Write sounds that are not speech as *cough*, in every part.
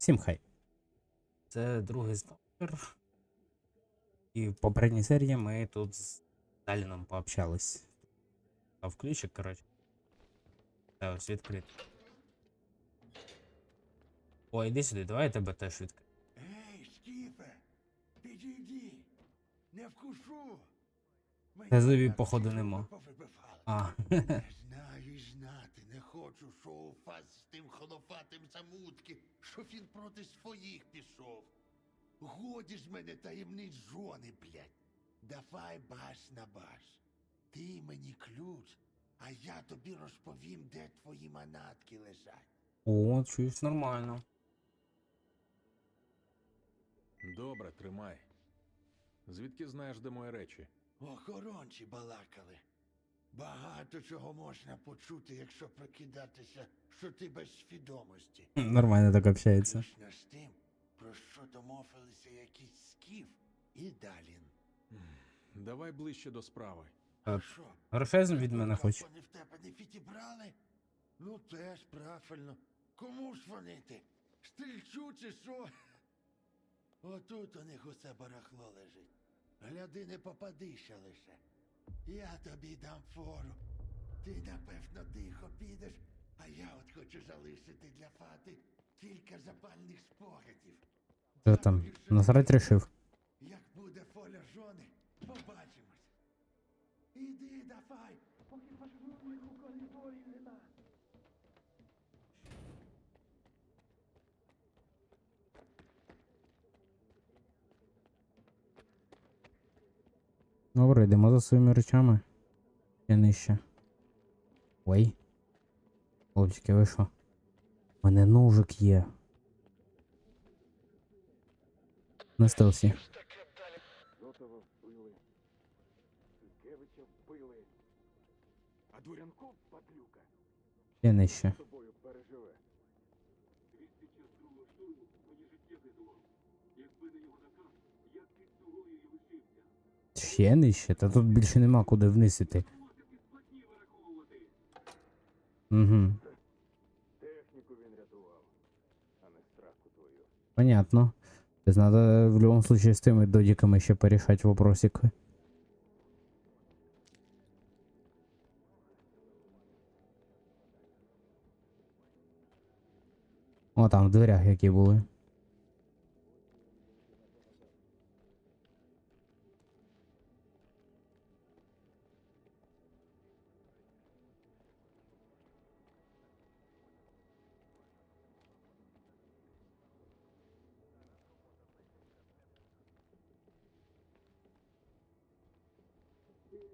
Всім хай. Це другий сталкер. І в попередній серії ми тут з Сталіном пообщались. Дав ключик, коротше. Та ось відкрито. О, іди сюди, давай я тебе теж відкрию. Ей, Скіфе, підійди, не вкушу. Зубів, походу, нема. А, не хочу, що у фас з тим холопатим замутки, що він проти своїх пішов. Годі ж мене таємниць жони, блядь. Давай баш на баш. Ти мені ключ, а я тобі розповім, де твої манатки лежать. о, чуєш нормально. Добре, тримай. Звідки знаєш, де мої речі? Охоронці балакали. Багато чого можна почути, якщо прикидатися, що ти без свідомості. Нормально так общається. Включно з тим, про що домовилися якийсь скіф і Далін. Давай ближче до справи. Е, Що? Грошей від мене Рука хоче. Вони в тебе не відібрали? Ну теж правильно. Кому ж вони ти? Стрільчу чи що? Отут у них усе барахло лежить. Гляди, не попадися лише. Я тобі дам фору. Ти, напевно, тихо підеш, а я от хочу залишити для фати кілька запальних спогадів. Що там? Насрать рішив. як буде фоля жони, побачимось. Іди давай, поки пошмурних у коліборі нема. Добре, йдемо за своїми речами. Я нижче. Ой. Хлопчики, ви що? У мене ножик є. На стелсі. Я нижче. Ще нижче? Та тут більше нема куди вниз. Угу. Техніку він рятував, а не страху твою. Понятно. То есть надо в любом случае с теми додиками еще порешать вопросик. О, там в дверях які були.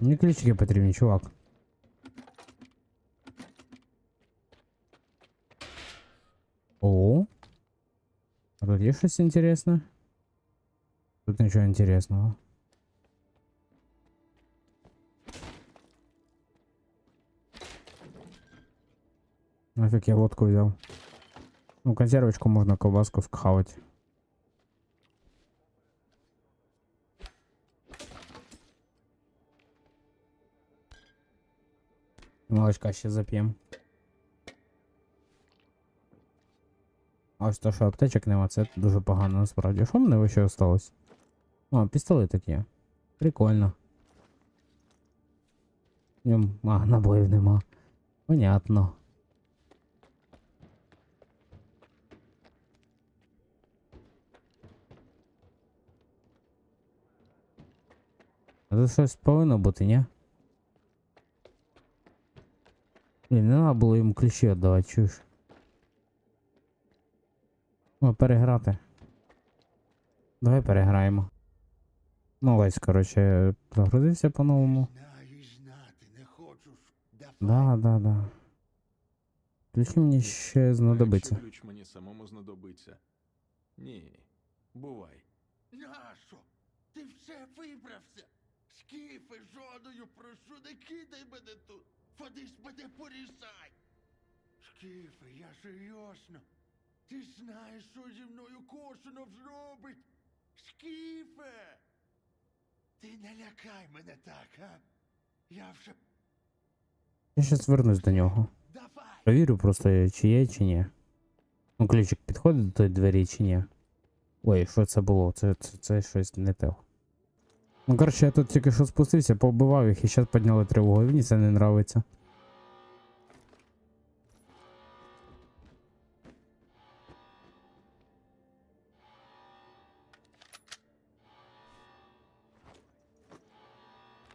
Мені ключики потрібні, чувак. О. А тут є щось інтересне? Тут нічого інтересного. Нафиг я водку взял. Ну, консервочку можно колбаску схавать. Молочка ще зап'ємо. Ось то, що аптечок нема, це дуже погано насправді. Що мене ще осталось? О, пістолетик є. Прикольно. А, набоїв нема. Понятно. А тут щось повинно бути, ні? Блін, не треба було йому ключі віддавати, чуєш? О, переграти. Давай переграємо. Ну, ось, коротше, загрузився по-новому. Знаєш знати, не хочу. Давай. Да, да, да. Ключі мені ще знадобиться. Ключ мені самому знадобиться. Ні. Бувай. Нащо? Ти все вибрався. Скіфи, жодою прошу, не кидай мене тут. Фадиш мене порішай. Скіфи, я серйозно. Ти знаєш, що зі мною Кошинов зробить? Скіфе! Ти не лякай мене так, а? Я вже... Я щас вернусь до нього. Давай! Провірю просто, чи є, чи ні. Ну, ключик підходить до тої двері, чи ні. Ой, що це було? Це, це, це щось не те. Ну, коротше, я тут тільки що спустився, побивав їх і зараз підняли тривогу. Мені це не нравиться.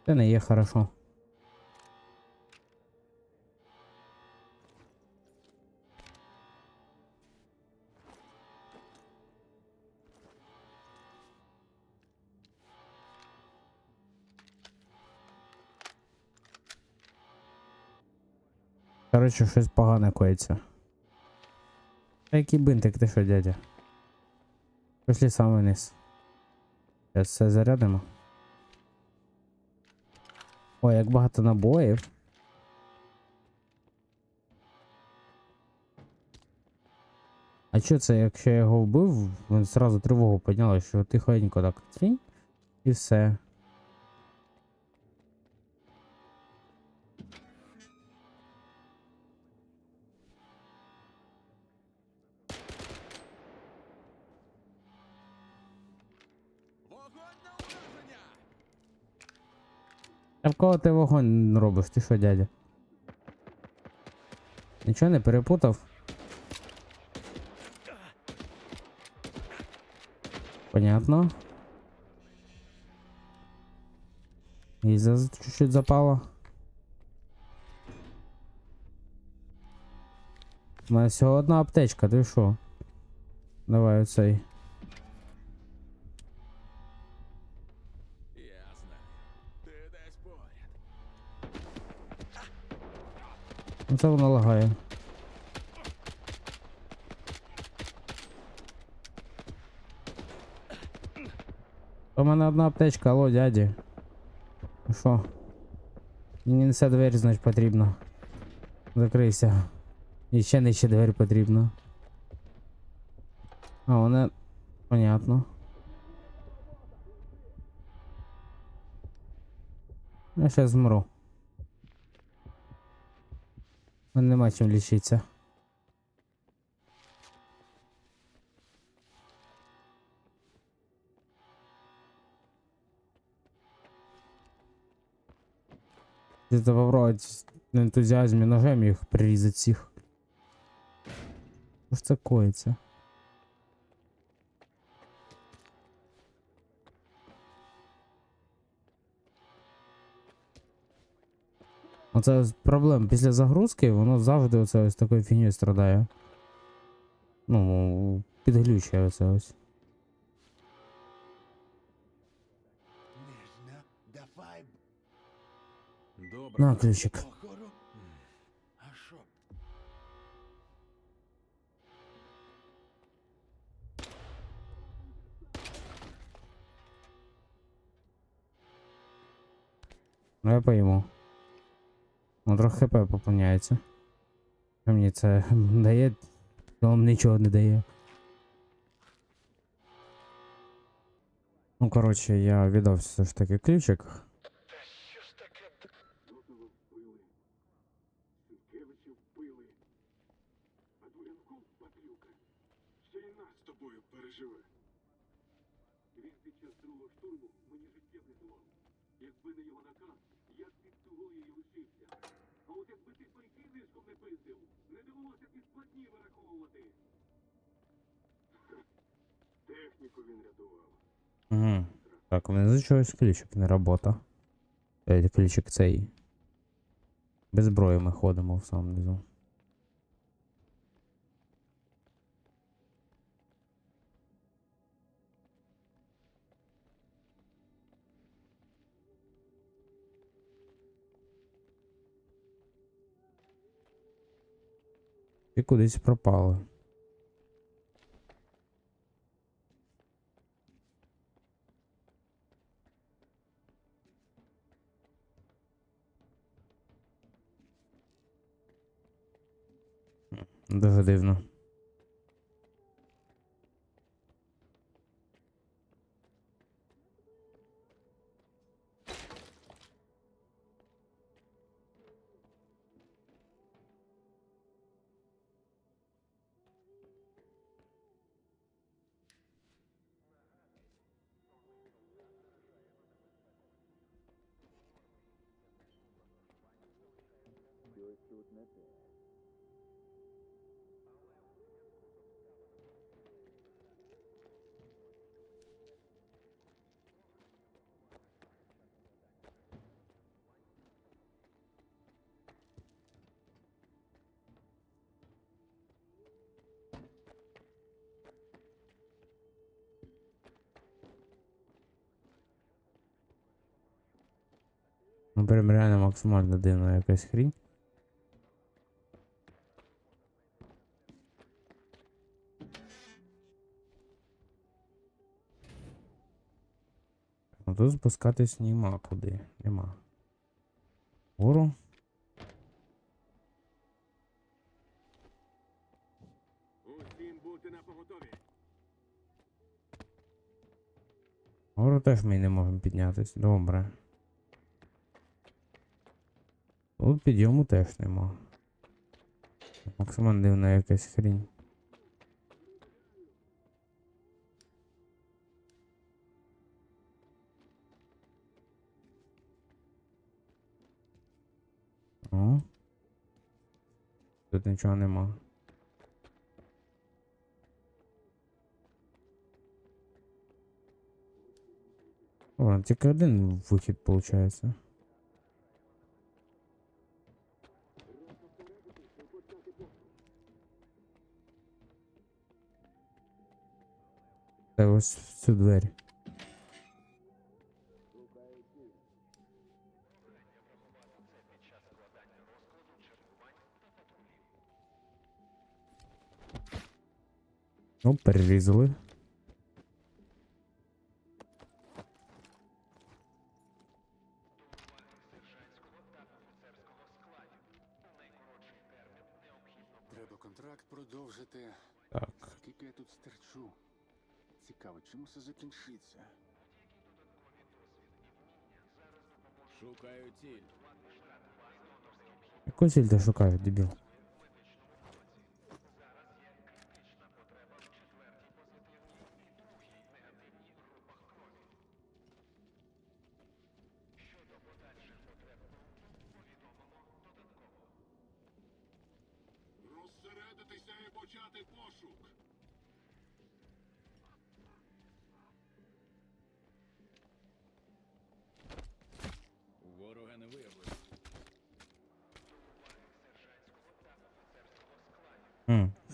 Це не є хорошо. Коротше, щось погане коїться. Та який бинтик, ти що, дядя? Пішли саме вниз. Зараз все зарядимо. Ой, як багато набоїв. А що це, якщо я його вбив, він зразу тривогу підняла, що тихенько так цінь і все. А в кого ти вогонь робиш? Ти що, дядя? Нічого не перепутав? Понятно. І за чуть-чуть запало. У мене всього одна аптечка, ти що? Давай оцей. Це воно лагає. У мене одна аптечка, алло, дяді. Ну що? Мені не ця двері, значить, потрібно. Закрийся. І ще нижче двері потрібно. А, вона. Понятно. Я зараз змру. У мене нема чим лічитися. Где-то попробовать на ентузіазмі ножем їх прирізати всіх. Що ж Оце проблема. Після загрузки воно завжди оце ось такою фігнею страдає. Ну, підглючує оце ось. На ключик. Ну я пойму. Ну трохи хп поповняється. Що мені це *laughs* дає? Вам нічого не дає. Ну, коротше, я віддав все ж таки ключик. Він під час другого штурму мені життя врятував. Якби не його Угу. Так, внизу чогось ключик не робота. Е, ключик цей. Без зброї ми ходимо в самому низу. І кудись пропало. trochę dziwne. Ну, прям реально максимально дивна якась хрінь. Ну тут спускатись нема куди. Нема. Гору. Гору теж ми не можемо піднятись. Добре. Тут підйому теж нема. Максимально дивна якась хрінь. О. Тут нічого нема. О, тільки один вихід виходить. Це ось в цю двері. Ну, перерізали. Яку ціль ти шукаєш, дебіл?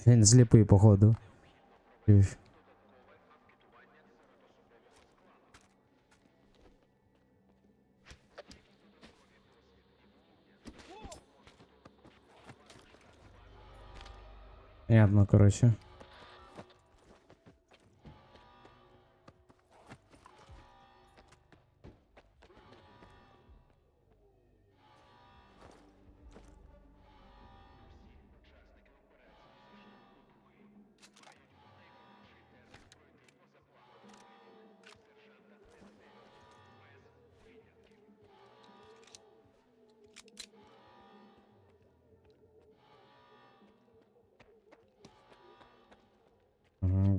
він сліпий, походу. Чуєш? Понятно, короче.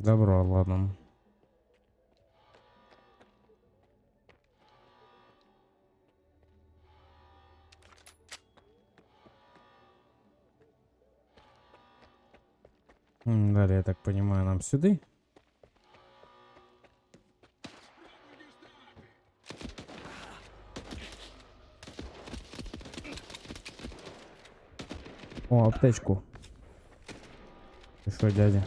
Добро, ладно. Далее, я так понимаю, нам сюда. О, аптечку. Ты что, дядя?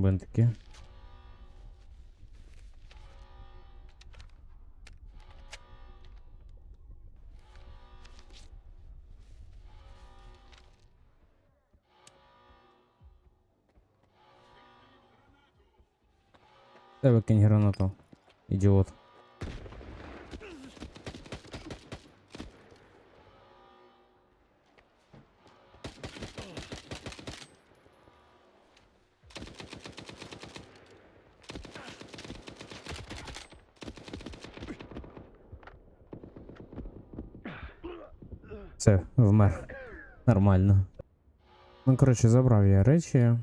бантики. Та викинь гранату, идиот. Все, вмер. Нормально. Ну, коротше, забрав я речі.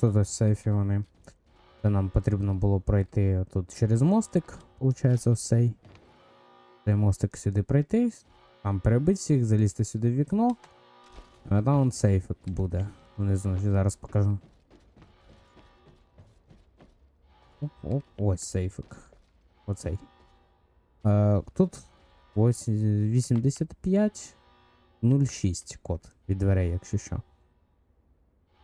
Тут ось сейфі вони. Це нам потрібно було пройти тут через мостик, виходить, ось цей. Цей мостик сюди пройти, там перебити всіх, залізти сюди в вікно. А там он сейфик буде. Внизу зараз покажу. Оп, оп, ось сейфик. Оцей. Е, тут ось 85 06 код від дверей, якщо що.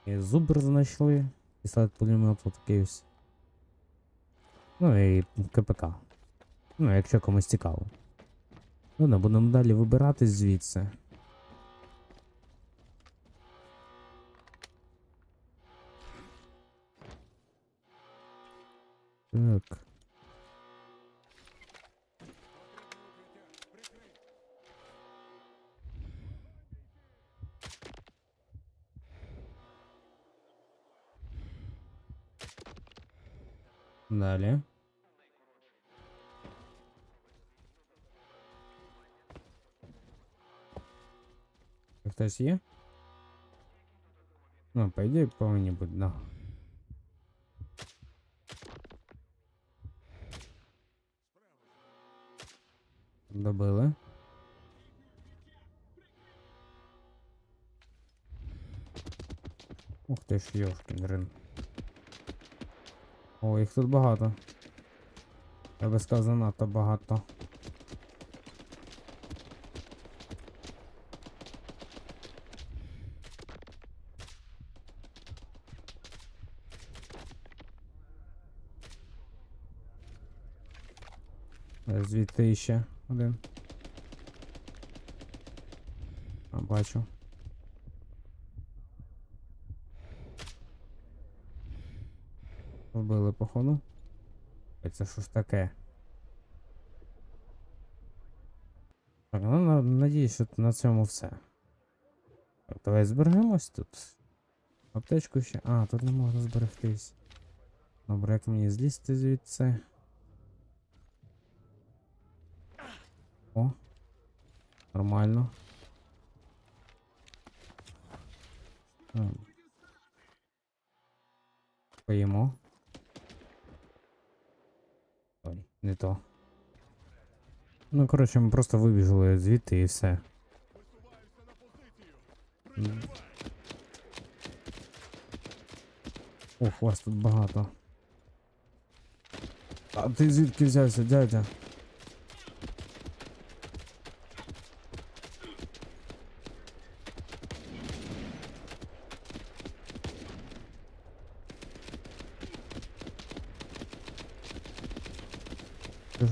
І зубр знайшли. Пістолет пулемет такий ось. Ну і КПК. Ну, якщо комусь цікаво. Ну, не будемо далі вибиратись звідси. Так. Далі. Хтось є? Ну, по ідеї повинні бути, да. Добили. Ух ти ж, йошкін рин. О, їх тут багато. Я би сказав, занадто багато. Е, Звідти ще один. А, бачу. Вбили, походу. Це що ж таке? Так, ну на- надіюсь, що на цьому все. Так, давай збережемось тут. Аптечку ще. А, тут не можна зберегтись. Добре, як мені злізти звідси? О. Нормально. Ем. Поїмо. Ой, не то. Ну, коротше, ми просто вибіжали звідти і все. Ох, вас тут багато. А ти звідки взявся, дядя?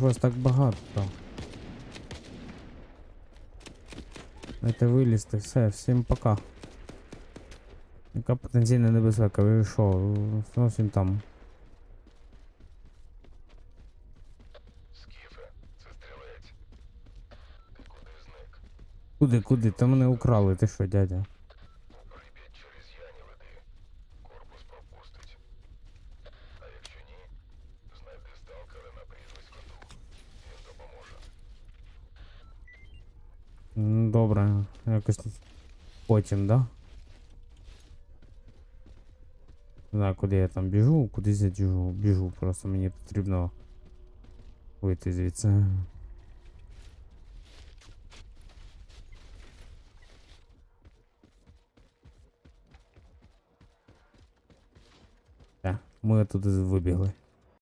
Вас так багато. Дайте вилізти, все, всім пока. Яка потенційна небезпека? Ви що? Зовсім там. Скіфе, це стрілець. Ти куди зник? Куди, куди? Та мене украли, ти що, дядя? Добре, якось потім, да? Не знаю, куди я там біжу, кудись я біжу, біжу, просто мені потрібно вийти звідси. Так, ми туди вибігли.